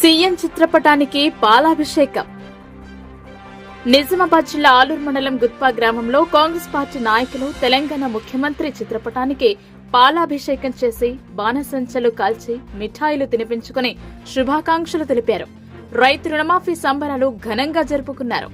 CM చిత్రపటానికి పాలాభిషేకం. నిజామాబాద్ జిల్లా ఆలూరు మండలం గుత్పా గ్రామంలో కాంగ్రెస్ పార్టీ నాయకులు తెలంగాణ ముఖ్యమంత్రి చిత్రపటానికి పాలాభిషేకం చేసి బాణసంచలు కాల్చి మిఠాయిలు తినిపించుకుని శుభాకాంక్షలు తెలిపారు. రైతు రుణమాఫీ సంబరాలు ఘనంగా జరుపుకున్నారు.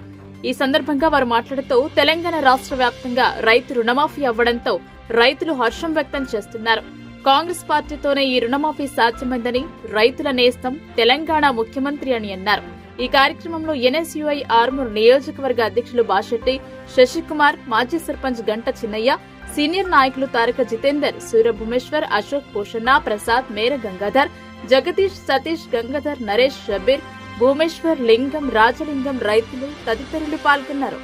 ఈ సందర్భంగా వారు మాట్లాడుతూ తెలంగాణ రాష్ట్ర వ్యాప్తంగా రైతు రుణమాఫీ అవ్వడంతో రైతులు హర్షం వ్యక్తం చేస్తున్నారు. కాంగ్రెస్ పార్టీతోనే ఈ రుణమాఫీ సాధ్యమైందని రైతుల నేస్తం తెలంగాణ ముఖ్యమంత్రి అని అన్నారు. ఈ కార్యక్రమంలో ఎన్ఎస్యుఐ ఆర్మూర్ నియోజకవర్గ అధ్యక్షులు బాషెట్టి శశికుమార్ మాజీ సర్పంచ్ గంట చిన్నయ్య సీనియర్ నాయకులు తారక జితేందర్ సూర్య భుమేశ్వర్ అశోక్ భూషణ ప్రసాద్ మేర గంగాధర్ జగదీష్ సతీష్ గంగాధర్ నరేష్ షబీర్ భూమేశ్వర్ లింగం రాజలింగం రైతులు తదితరులు పాల్గొన్నారు.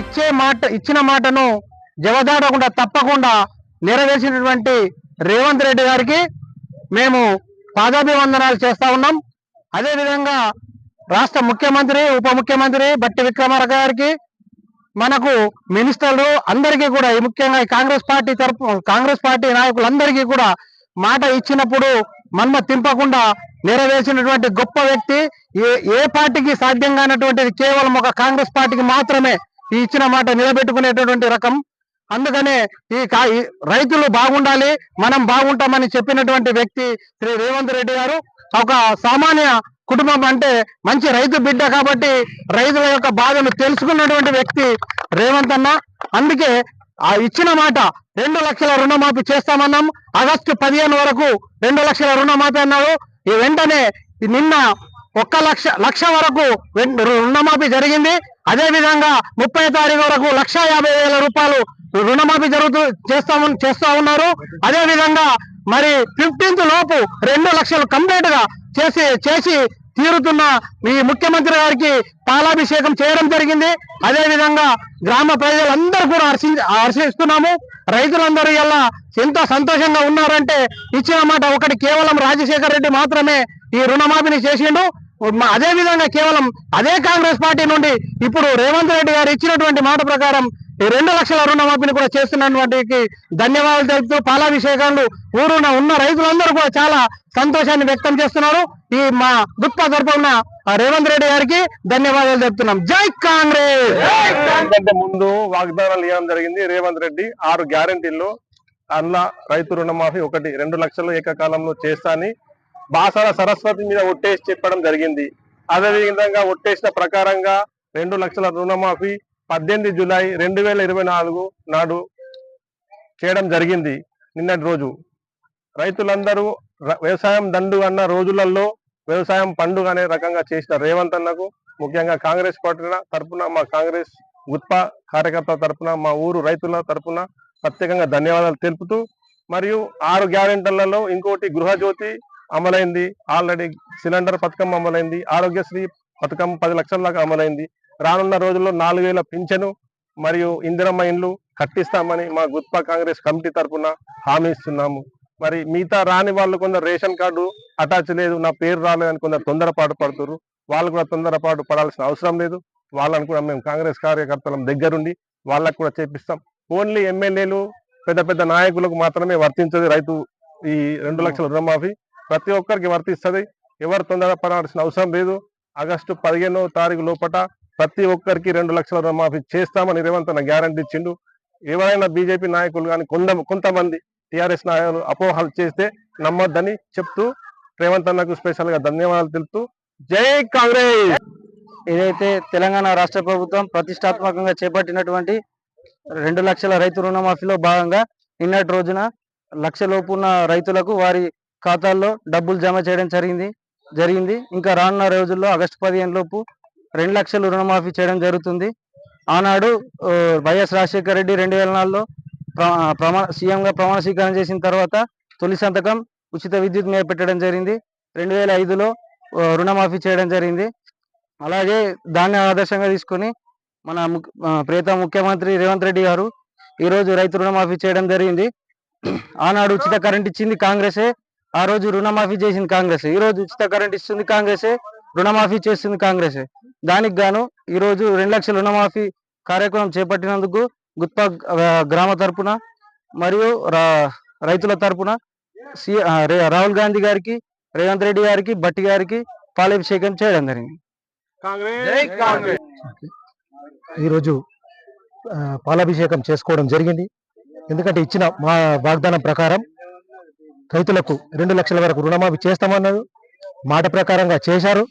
ఇచ్చే మాట ఇచ్చిన మాటను జవదాడకుండా తప్పకుండా నెరవేర్చినటువంటి రేవంత్ రెడ్డి గారికి మేము పాదాభివందనాలు చేస్తా ఉన్నాం. అదే విధంగా రాష్ట్ర ముఖ్యమంత్రి ఉప ముఖ్యమంత్రి బట్టి విక్రమార్క గారికి మనకు మినిస్టర్లు అందరికీ కూడా ఈ ముఖ్యంగా కాంగ్రెస్ పార్టీ తరపు కాంగ్రెస్ పార్టీ నాయకులందరికీ కూడా మాట ఇచ్చినప్పుడు మన్మ తింపకుండా నెరవేర్చినటువంటి గొప్ప వ్యక్తి. ఏ ఏ పార్టీకి సాధ్యం కానటువంటిది కేవలం ఒక కాంగ్రెస్ పార్టీకి మాత్రమే. ఈ ఇచ్చిన మాట నిలబెట్టుకునేటటువంటి రకం. అందుకనే ఈ రైతులు బాగుండాలి మనం బాగుంటామని చెప్పినటువంటి వ్యక్తి శ్రీ రేవంత్ రెడ్డి గారు. ఒక సామాన్య కుటుంబం అంటే మంచి రైతు బిడ్డ కాబట్టి రైతుల యొక్క బాధను తెలుసుకున్నటువంటి వ్యక్తి రేవంత్ అన్న. అందుకే ఆ ఇచ్చిన మాట రెండు లక్షల రుణమాఫీ చేస్తామన్నాం. ఆగస్టు పదిహేను వరకు రెండు లక్షల రుణమాఫీ అన్నారు. ఈ వెంటనే నిన్న ఒక్క లక్ష లక్ష వరకు రుణమాఫీ జరిగింది. అదేవిధంగా ముప్పై తారీఖు వరకు లక్ష యాభై వేల రూపాయలు రుణమాఫీ జరుగుతూ చేస్తా చేస్తా ఉన్నారు. అదేవిధంగా మరి ఫిఫ్టీన్త్ లోపు రెండు లక్షలు కంప్లీట్గా చేసి చేసి తీరుతున్న ఈ ముఖ్యమంత్రి గారికి పాలాభిషేకం చేయడం జరిగింది. అదేవిధంగా గ్రామ ప్రజలందరూ కూడా హర్షి హర్షిస్తున్నాము. రైతులందరూ ఇలా ఎంత సంతోషంగా ఉన్నారంటే ఇచ్చిన మాట ఒకటి కేవలం రాజశేఖర రెడ్డి మాత్రమే ఈ రుణమాఫీని చేసిండు. అదే విధంగా కేవలం అదే కాంగ్రెస్ పార్టీ నుండి ఇప్పుడు రేవంత్ రెడ్డి గారు ఇచ్చినటువంటి మాట ప్రకారం ఈ రెండు లక్షల రుణమాఫీని కూడా చేస్తున్నటువంటి ధన్యవాదాలు తెలుపుతూ పాలాభిషేకాలు ఊరున ఉన్న రైతులందరూ కూడా చాలా సంతోషాన్ని వ్యక్తం చేస్తున్నారు. ఈ మా దుప్ప తరపున ఆ రేవంత్ రెడ్డి గారికి ధన్యవాదాలు చెప్తున్నాం జై కాంగ్రెస్! ఎందుకంటే ముందు వాగ్దానాలు ఇవ్వడం జరిగింది. రేవంత్ రెడ్డి ఆరు గ్యారంటీల్లో అన్న రైతు రుణమాఫీ ఒకటి రెండు లక్షలు ఏకకాలంలో చేస్తా అని బాసర సరస్వతి మీద ఒట్టేసి చెప్పడం జరిగింది. అదే విధంగా ఒట్టేసిన ప్రకారంగా రెండు లక్షల రుణమాఫీ పద్దెనిమిది జూలై రెండు వేల ఇరవై నాలుగు నాడు చేయడం జరిగింది నిన్నటి రోజు. రైతులందరూ వ్యవసాయం దండు అన్న రోజులలో వ్యవసాయం పండుగ అనే రకంగా చేసిన రేవంత్ అన్నకు ముఖ్యంగా కాంగ్రెస్ పార్టీ తరపున మా కాంగ్రెస్ గుత్పా కార్యకర్తల తరపున మా ఊరు రైతుల తరఫున ప్రత్యేకంగా ధన్యవాదాలు తెలుపుతూ మరియు ఆరు గ్యారెంటీలలో ఇంకోటి గృహజ్యోతి అమలైంది. ఆల్రెడీ సిలిండర్ పథకం అమలైంది. ఆరోగ్యశ్రీ పథకం పది లక్షల దాకా అమలైంది. రానున్న రోజుల్లో నాలుగు వేల పింఛను మరియు ఇందిరమ్మ ఇండ్లు కట్టిస్తామని మా గుత్పా కాంగ్రెస్ కమిటీ తరఫున హామీ ఇస్తున్నాము. మరి మిగతా రాని వాళ్ళు కొందరు రేషన్ కార్డు అటాచ్ లేదు నా పేరు రాలేదని కొందరు తొందరపాటు పడుతున్నారు వాళ్ళు కూడా తొందరపాటు పడాల్సిన అవసరం లేదు. వాళ్ళని కూడా మేము కాంగ్రెస్ కార్యకర్తల దగ్గరుండి వాళ్ళకు కూడా చేపిస్తాం. ఓన్లీ ఎమ్మెల్యేలు పెద్ద పెద్ద నాయకులకు మాత్రమే వర్తించదు రైతు ఈ రెండు లక్షల రుణమాఫీ. ప్రతి ఒక్కరికి వర్తిస్తుంది. ఎవరు తొందరపడాల్సిన అవసరం లేదు. ఆగస్టు పదిహేనో తారీఖు లోపట ప్రతి ఒక్కరికి రెండు లక్షల రుణమాఫీ చేస్తామని రేవంత్ అన్న గ్యారంటీ ఇచ్చిండు. ఎవరైనా బీజేపీ నాయకులు కానీ కొంత కొంతమంది టిఆర్ఎస్ నాయకులు అపోహలు చేస్తే నమ్మొద్దని చెప్తూ రేవంత్ అన్నకు స్పెషల్గా ధన్యవాదాలు తెలుపుతూ జై కాంగ్రెస్! ఏదైతే తెలంగాణ రాష్ట్ర ప్రభుత్వం ప్రతిష్టాత్మకంగా చేపట్టినటువంటి రెండు లక్షల రైతు రుణమాఫీలో భాగంగా నిన్నటి రోజున లక్ష ఉన్న రైతులకు వారి ఖాతాల్లో డబ్బులు జమ చేయడం జరిగింది జరిగింది. ఇంకా రానున్న రోజుల్లో ఆగస్టు పదిహేను లోపు రెండు లక్షలు రుణమాఫీ చేయడం జరుగుతుంది. ఆనాడు వైఎస్ రాజశేఖర రెడ్డి రెండు వేల నాలుగులో ప్ర- ప్రమాణ సీఎంగా ప్రమాణ స్వీకారం చేసిన తర్వాత తొలి సంతకం ఉచిత విద్యుత్ మీద పెట్టడం జరిగింది. రెండు వేల ఐదులో రుణమాఫీ చేయడం జరిగింది. అలాగే దాన్ని ఆదర్శంగా తీసుకొని మన ముక్- ముఖ్యమంత్రి రేవంత్ రెడ్డి గారు ఈరోజు రైతు రుణమాఫీ చేయడం జరిగింది. ఆనాడు ఉచిత కరెంట్ ఇచ్చింది కాంగ్రెసే. ఆ రోజు రుణమాఫీ చేసింది కాంగ్రెస్. ఈ రోజు ఉచిత కరెంట్ ఇస్తుంది కాంగ్రెసే రుణమాఫీ చేస్తుంది కాంగ్రెసే. దానికి గాను ఈ రోజు రెండు లక్షల రుణమాఫీ కార్యక్రమం చేపట్టినందుకు గుత్పా గ్రామ తరపున మరియు రైతుల తరపున రాహుల్ గాంధీ గారికి రేవంత్ రెడ్డి గారికి బట్టి గారికి పాలాభిషేకం చేయడం జరిగింది. ఈరోజు పాలాభిషేకం చేసుకోవడం జరిగింది. ఎందుకంటే ఇచ్చిన మా వాగ్దానం ప్రకారం రైతులకు రెండు లక్షల వరకు రుణమాఫీ చేస్తామన్నారు. మాట ప్రకారంగా చేశారు.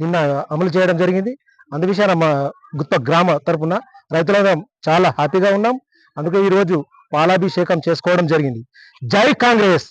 నిన్న అమలు చేయడం జరిగింది. అందు విషయాన మా గుత్త గ్రామ తరపున రైతులందరం చాలా హ్యాపీగా ఉన్నాం. అందుకే ఈరోజు పాలాభిషేకం చేసుకోవడం జరిగింది. జై కాంగ్రెస్!